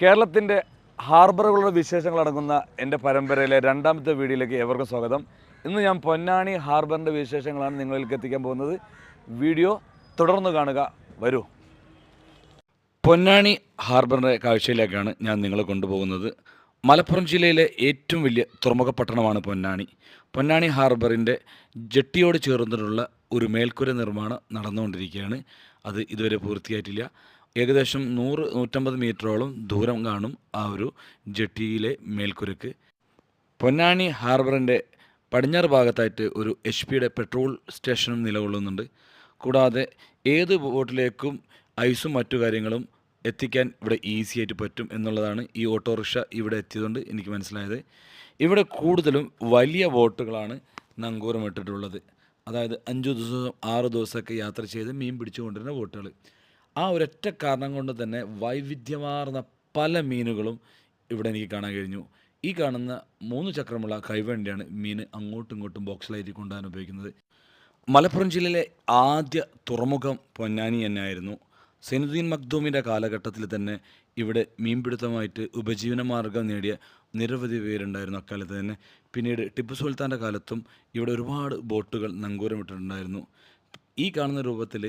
കേരളത്തിന്റെ ഹാർബറുകളുടെ വിശേഷങ്ങൾ അടങ്ങുന്ന എന്റെ പരമ്പരയിലെ രണ്ടാമത്തെ വീഡിയോയിലേക്ക് ഏവർക്കും സ്വാഗതം. ഇന്ന് ഞാൻ പൊന്നാണി ഹാർബറിന്റെ വിശേഷങ്ങളാണ് നിങ്ങളിലേക്ക് എത്തിക്കാൻ പോകുന്നത്. വീഡിയോ തുടർന്ന് കാണുക. വരൂ. പൊന്നാണി ഹാർബറിന്റെ കാഴ്ചയിലേക്കാണ് ഞാൻ നിങ്ങളെ കൊണ്ടുപോകുന്നത്. മലപ്പുറം ജില്ലയിലെ ഏറ്റവും വലിയ തുറമുഖ പട്ടണമാണ് പൊന്നാണി പൊന്നാണി ഹാർബറിന്റെ ജെട്ടിയോട് ചേർന്നിട്ടുള്ള ഒരു മേൽക്കൂര നിർമ്മാണം നടന്നുകൊണ്ടിരിക്കുകയാണ്. അത് ഇതുവരെ പൂർത്തിയായിട്ടില്ല. ഏകദേശം നൂറ് നൂറ്റമ്പത് മീറ്ററോളം ദൂരം കാണും ആ ഒരു ജെട്ടിയിലെ മേൽക്കുരക്ക്. പൊന്നാനി ഹാർബറിന്റെ പടിഞ്ഞാറ് ഭാഗത്തായിട്ട് ഒരു എച്ച് പിയുടെ പെട്രോൾ സ്റ്റേഷനും നിലകൊള്ളുന്നുണ്ട്. കൂടാതെ ഏത് ബോട്ടിലേക്കും ഐസും മറ്റു കാര്യങ്ങളും എത്തിക്കാൻ ഇവിടെ ഈസി ആയിട്ട് പറ്റും എന്നുള്ളതാണ് ഈ ഓട്ടോറിക്ഷ ഇവിടെ എത്തിയതുകൊണ്ട് എനിക്ക് മനസ്സിലായത്. ഇവിടെ കൂടുതലും വലിയ ബോട്ടുകളാണ് നങ്കൂരമിട്ടിട്ടുള്ളത്. അതായത് അഞ്ച് ദിവസം ആറ് ദിവസമൊക്കെ യാത്ര ചെയ്ത് മീൻ പിടിച്ചു കൊണ്ടിരുന്ന ബോട്ടുകൾ. ആ ഒരൊറ്റ കാരണം കൊണ്ട് തന്നെ വൈവിധ്യമാർന്ന പല മീനുകളും ഇവിടെ എനിക്ക് കാണാൻ കഴിഞ്ഞു. ഈ കാണുന്ന മൂന്ന് ചക്രമുള്ള കൈവണ്ടിയാണ് മീൻ അങ്ങോട്ടും ഇങ്ങോട്ടും ബോക്സിലായിട്ട് കൊണ്ടുപോകാൻ ഉപയോഗിക്കുന്നത്. മലപ്പുറം ജില്ലയിലെ ആദ്യ തുറമുഖം പൊന്നാനി തന്നെയായിരുന്നു. സൈനുദ്ദീൻ മഖ്ദൂമിന്റെ കാലഘട്ടത്തിൽ തന്നെ ഇവിടെ മീൻപിടുത്തമായിട്ട് ഉപജീവനമാർഗം നേടിയ നിരവധി പേരുണ്ടായിരുന്നു അക്കാലത്ത് തന്നെ. പിന്നീട് ടിപ്പു സുൽത്താന്റെ കാലത്തും ഇവിടെ ഒരുപാട് ബോട്ടുകൾ നങ്കൂരമിട്ടിട്ടുണ്ടായിരുന്നു ഈ കാണുന്ന രൂപത്തിൽ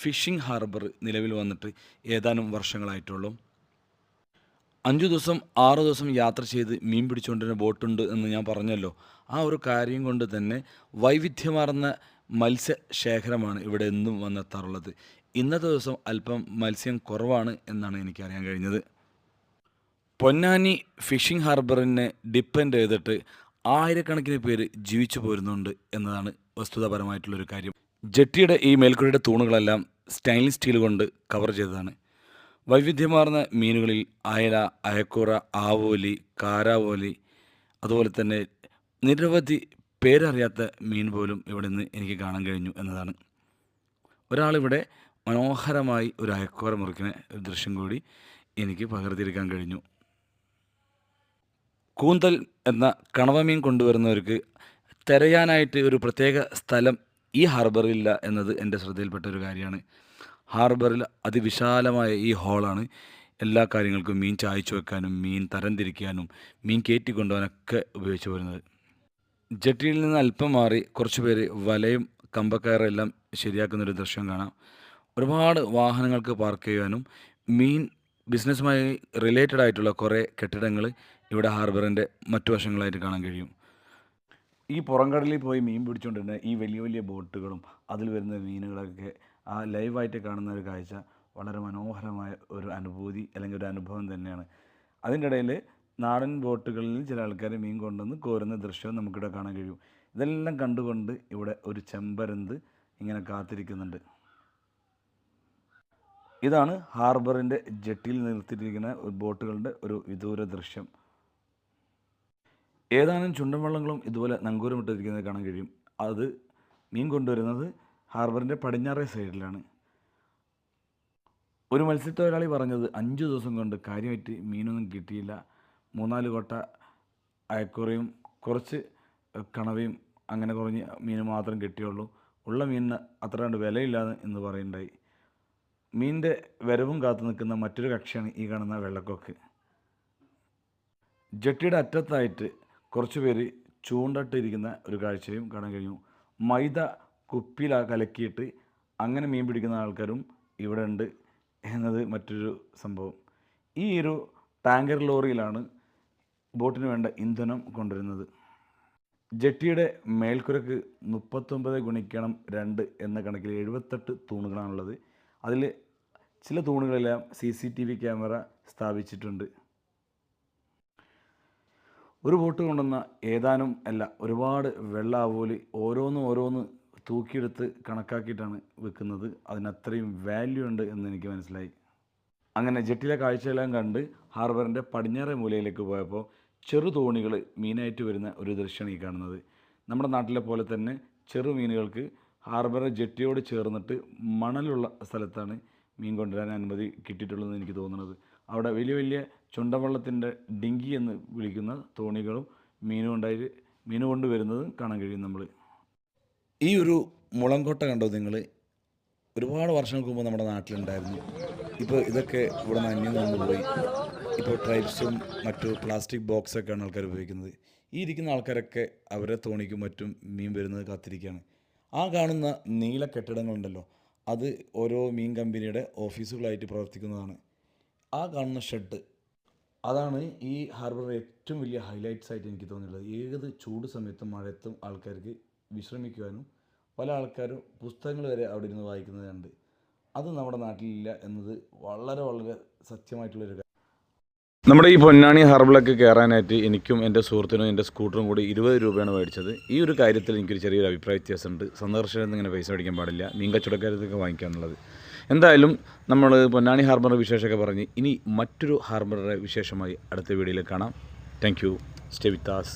ഫിഷിംഗ് ഹാർബർ നിലവിൽ വന്നിട്ട് ഏതാനും വർഷങ്ങളായിട്ടുള്ളൂ. അഞ്ചു ദിവസം ആറ് ദിവസം യാത്ര ചെയ്ത് മീൻ പിടിച്ചുകൊണ്ടിരുന്ന ബോട്ടുണ്ട് എന്ന് ഞാൻ പറഞ്ഞല്ലോ. ആ ഒരു കാര്യം കൊണ്ട് തന്നെ വൈവിധ്യമാർന്ന മത്സ്യ ശേഖരമാണ് ഇവിടെ എന്നും വന്നെത്താറുള്ളത്. ഇന്നത്തെ ദിവസം അല്പം മത്സ്യം കുറവാണ് എന്നാണ് എനിക്കറിയാൻ കഴിഞ്ഞത്. പൊന്നാനി ഫിഷിംഗ് ഹാർബറിനെ ഡിപ്പെൻഡ് ചെയ്തിട്ട് ആയിരക്കണക്കിന് പേര് ജീവിച്ചു പോരുന്നുണ്ട് എന്നതാണ് വസ്തുതാപരമായിട്ടുള്ളൊരു കാര്യം. ജെട്ടിയുടെ ഈ മേൽക്കൂരയുടെ തൂണുകളെല്ലാം സ്റ്റൈൻലെസ് സ്റ്റീൽ കൊണ്ട് കവർ ചെയ്തതാണ്. വൈവിധ്യമാർന്ന മീനുകളിൽ അയല അയക്കൂറ ആവോലി കാരാവോലി അതുപോലെ തന്നെ നിരവധി പേരറിയാത്ത മീൻ പോലും ഇവിടെ നിന്ന് എനിക്ക് കാണാൻ കഴിഞ്ഞു എന്നതാണ്. ഒരാളിവിടെ മനോഹരമായി ഒരു അയക്കോര മുറിക്കുന്ന ഒരു ദൃശ്യം കൂടി എനിക്ക് പകർത്തിയെടുക്കാൻ കഴിഞ്ഞു. കൂന്തൽ എന്ന കണവമീൻ കൊണ്ടുവരുന്നവർക്ക് തിരയാനായിട്ട് ഒരു പ്രത്യേക സ്ഥലം ഈ ഹാർബറിലില്ല എന്നത് എന്റെ ശ്രദ്ധയിൽപ്പെട്ട ഒരു കാര്യമാണ്. ഹാർബറിൽ അതിവിശാലമായ ഈ ഹോളാണ് എല്ലാ കാര്യങ്ങൾക്കും മീൻ ചായച്ചു വെക്കാനും മീൻ തരംതിരിക്കാനും മീൻ കയറ്റി കൊണ്ടുപോകാനൊക്കെ ഉപയോഗിച്ചു വരുന്നത്. ജെട്ടിയിൽ നിന്ന് അല്പം മാറി കുറച്ച് പേര് വലയും കമ്പക്കയറെല്ലാം ശരിയാക്കുന്നൊരു ദൃശ്യം കാണാം. ഒരുപാട് വാഹനങ്ങൾക്ക് പാർക്ക് ചെയ്യാനും മീൻ ബിസിനസ്സുമായി റിലേറ്റഡ് ആയിട്ടുള്ള കുറേ കെട്ടിടങ്ങൾ ഇവിടെ ഹാർബറിന്റെ മറ്റു വശങ്ങളായിട്ട് കാണാൻ കഴിയും. ഈ പുറംകടലിൽ പോയി മീൻ പിടിച്ചുകൊണ്ടിരുന്ന ഈ വലിയ വലിയ ബോട്ടുകളും അതിൽ വരുന്ന മീനുകളൊക്കെ ആ ലൈവായിട്ട് കാണുന്ന ഒരു കാഴ്ച വളരെ മനോഹരമായ ഒരു അനുഭൂതി അല്ലെങ്കിൽ ഒരു അനുഭവം തന്നെയാണ്. അതിന്റെ ഇടയിൽ നാടൻ ബോട്ടുകളിൽ ചില ആൾക്കാർ മീൻ കൊണ്ടുവന്ന് കോരുന്ന ദൃശ്യവും നമുക്കിവിടെ കാണാൻ കഴിയും. ഇതെല്ലാം കണ്ടുകൊണ്ട് ഇവിടെ ഒരു ചെമ്പരന്ത് ഇങ്ങനെ കാത്തിരിക്കുന്നുണ്ട്. ഇതാണ് ഹാർബറിന്റെ ജെട്ടിയിൽ നിർത്തിയിരിക്കുന്ന ബോട്ടുകളുടെ ഒരു വിദൂര ദൃശ്യം. ഏതാനും ചുണ്ടൻ വള്ളങ്ങളും ഇതുപോലെ നങ്കൂരമിട്ടിരിക്കുന്നത് കാണാൻ കഴിയും. അത് മീൻ കൊണ്ടുവരുന്നത് ഹാർബറിന്റെ പടിഞ്ഞാറേ സൈഡിലാണ്. ഒരു മത്സ്യത്തൊഴിലാളി പറഞ്ഞത് അഞ്ച് ദിവസം കൊണ്ട് കാര്യമായിട്ട് മീനൊന്നും കിട്ടിയില്ല. മൂന്നാൽ കൊട്ട അയക്കുറയും കുറച്ച് കണവയും അങ്ങനെ കുറഞ്ഞ് മീൻ മാത്രം കിട്ടിയുള്ളൂ. ഉള്ള മീനിന് അത്ര കണ്ട് വിലയില്ലാന്ന് എന്ന് പറയുണ്ടായി. മീനിന്റെ വരവും കാത്തു നിൽക്കുന്ന മറ്റൊരു കക്ഷിയാണ് ഈ കാണുന്ന വെള്ളക്കൊക്ക്. ജെട്ടിയുടെ അറ്റത്തായിട്ട് കുറച്ച് പേര് ചൂണ്ടട്ടിരിക്കുന്ന ഒരു കാഴ്ചയും കാണാൻ കഴിഞ്ഞു. മൈദ കുപ്പിയിൽ കലക്കിയിട്ട് അങ്ങനെ മീൻ പിടിക്കുന്ന ആൾക്കാരും ഇവിടെ ഉണ്ട് എന്നത് മറ്റൊരു സംഭവം. ഈ ഒരു ടാങ്കർ ലോറിയിലാണ് ബോട്ടിന് വേണ്ട ഇന്ധനം കൊണ്ടുവരുന്നത്. ജെട്ടിയുടെ മേൽക്കുരക്ക് മുപ്പത്തൊമ്പത് ഗുണിക്കണം രണ്ട് എന്ന കണക്കിൽ എഴുപത്തെട്ട് തൂണുകളാണുള്ളത്. അതിൽ ചില തൂണുകളെല്ലാം C C T V camera സ്ഥാപിച്ചിട്ടുണ്ട്. ഒരു ബോട്ട് കൊണ്ടുവന്ന ഏതാനും അല്ല ഒരുപാട് വെള്ളാവോലി ഓരോന്നും ഓരോന്ന് തൂക്കിയെടുത്ത് കണക്കാക്കിയിട്ടാണ് വെക്കുന്നത്. അതിനത്രയും വാല്യൂ ഉണ്ട് എന്ന് എനിക്ക് മനസ്സിലായി. അങ്ങനെ ജെട്ടിലെ കാഴ്ചയെല്ലാം കണ്ട് ഹാർബറിന്റെ പടിഞ്ഞാറേ മൂലയിലേക്ക് പോയപ്പോൾ ചെറു തോണികൾ മീനായിട്ട് വരുന്ന ഒരു ദൃശ്യമാണ് ഈ കാണുന്നത്. നമ്മുടെ നാട്ടിലെ പോലെ തന്നെ ചെറു മീനുകൾക്ക് ഹാർബർ ജെട്ടിയോട് ചേർന്നിട്ട് മണലുള്ള സ്ഥലത്താണ് മീൻ കൊണ്ടുവരാൻ അനുമതി കിട്ടിയിട്ടുള്ളതെന്ന് എനിക്ക് തോന്നുന്നത് അവിടെ വലിയ വലിയ ചുണ്ടവള്ളത്തിന്റെ ഡിങ്കി എന്ന് വിളിക്കുന്ന തോണികളും മീനും ഉണ്ടായി മീൻ കൊണ്ടുവരുന്നത് കാണാൻ കഴിയും നമ്മൾ. ഈ ഒരു മുളങ്കോട്ട കണ്ടോ നിങ്ങൾ? ഒരുപാട് വർഷങ്ങൾക്ക് മുമ്പ് നമ്മുടെ നാട്ടിലുണ്ടായിരുന്നു. ഇപ്പോൾ ഇതൊക്കെ ഇവിടെ നിന്ന് അന്യം നിന്ന് പോയി. ഇപ്പോൾ ട്രൈബ്സും മറ്റു പ്ലാസ്റ്റിക് ബോക്സൊക്കെയാണ് ആൾക്കാർ ഉപയോഗിക്കുന്നത്. ഈ ഇരിക്കുന്ന ആൾക്കാരൊക്കെ അവരെ തോണിക്കും മറ്റും മീൻ വരുന്നത് കാത്തിരിക്കുകയാണ്. ആ കാണുന്ന നീല കെട്ടിടങ്ങളുണ്ടല്ലോ. അത് ഓരോ മീൻ കമ്പനിയുടെ ഓഫീസുകളായിട്ട് പ്രവർത്തിക്കുന്നതാണ്. ആ കാണുന്ന ഷെഡ് അതാണ് ഈ ഹാർബറിൽ ഏറ്റവും വലിയ ഹൈലൈറ്റ്സ് ആയിട്ട് എനിക്ക് തോന്നിയിട്ടുള്ളത്. ഏത് ചൂട് സമയത്തും മഴയത്തും ആൾക്കാർക്ക് വിശ്രമിക്കുവാനും പല ആൾക്കാരും പുസ്തകങ്ങൾ വരെ അവിടെ ഇരുന്ന് വായിക്കുന്നത് കണ്ട് അത് നമ്മുടെ നാട്ടിലില്ല എന്നത് വളരെ വളരെ സത്യമായിട്ടുള്ളൊരു നമ്മുടെ ഈ പൊന്നാണി ഹർബിളൊക്കെ കയറാനായിട്ട് എനിക്കും എന്റെ സുഹൃത്തിനും എന്റെ സ്കൂട്ടറും കൂടി ഇരുപത് രൂപയാണ് മേടിച്ചത്. ഈ ഒരു കാര്യത്തിൽ എനിക്കൊരു ചെറിയൊരു അഭിപ്രായ വ്യത്യാസമുണ്ട്. സന്ദർശനം ഇങ്ങനെ പൈസ അടിക്കാൻ പാടില്ല. മീൻ കച്ചവടക്കാരത്തൊക്കെ വാങ്ങിക്കാനുള്ളത് എന്തായാലും നമ്മൾ പൊന്നാണി ഹാർബറിന്റെ വിശേഷമൊക്കെ പറഞ്ഞ് ഇനി മറ്റൊരു ഹാർബറിന്റെ വിശേഷമായി അടുത്ത വീഡിയോയിൽ കാണാം. Thank you stay വിത്താസ്